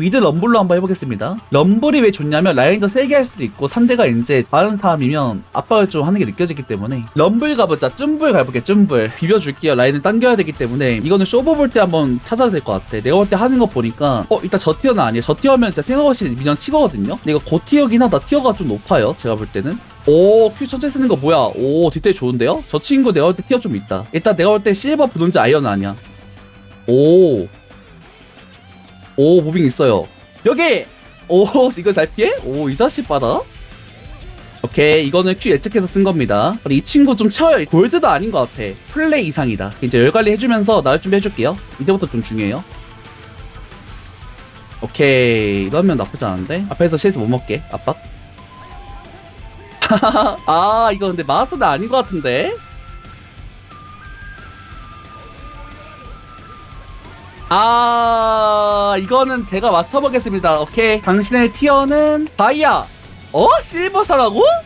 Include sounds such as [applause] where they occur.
미드 럼블로 한번 해보겠습니다. 럼블이 왜 좋냐면 라인더 세게 할 수도 있고 상대가 이제 다른 사람이면 압박을 좀 하는 게 느껴지기 때문에 럼블 가보자. 쭌불 가볼게 쭌불. 비벼줄게요. 라인을 당겨야 되기 때문에 이거는 쇼부 볼때 한번 찾아야 될 것 같아. 내가 볼 때 하는 거 보니까 어 일단 저 티어는 아니에요. 저 티어면 진짜 생각 없이 미니언 치거든요. 근데 이거 고 티어긴 하다. 티어가 좀 높아요. 제가 볼 때는. 오, 큐 천천히 쓰는 거 뭐야? 오, 뒷대 좋은데요? 저 친구 내가 볼 때 티어 좀 있다. 일단 내가 볼 때 실버 브론즈 아이언 아니야. 오. 오, 무빙 있어요. 여기! 오, [laughs] 이거 잘 피해? 오, 이 자식 받아? 오케이, 이거는 큐 예측해서 쓴 겁니다. 근데 이 친구 좀 쳐요. 골드도 아닌 것 같아. 플레이 이상이다. 이제 열 관리 해주면서 나올 준비 해줄게요. 이제부터 좀 중요해요. 오케이, 이러면 나쁘지 않은데? 앞에서 실수 못 먹게, 압박. [laughs] 아, 이거 근데 마스는 아닌 것 같은데? 아, 이거는 제가 맞춰보겠습니다. 오케이. 당신의 티어는 다이아. 어? 실버사라고?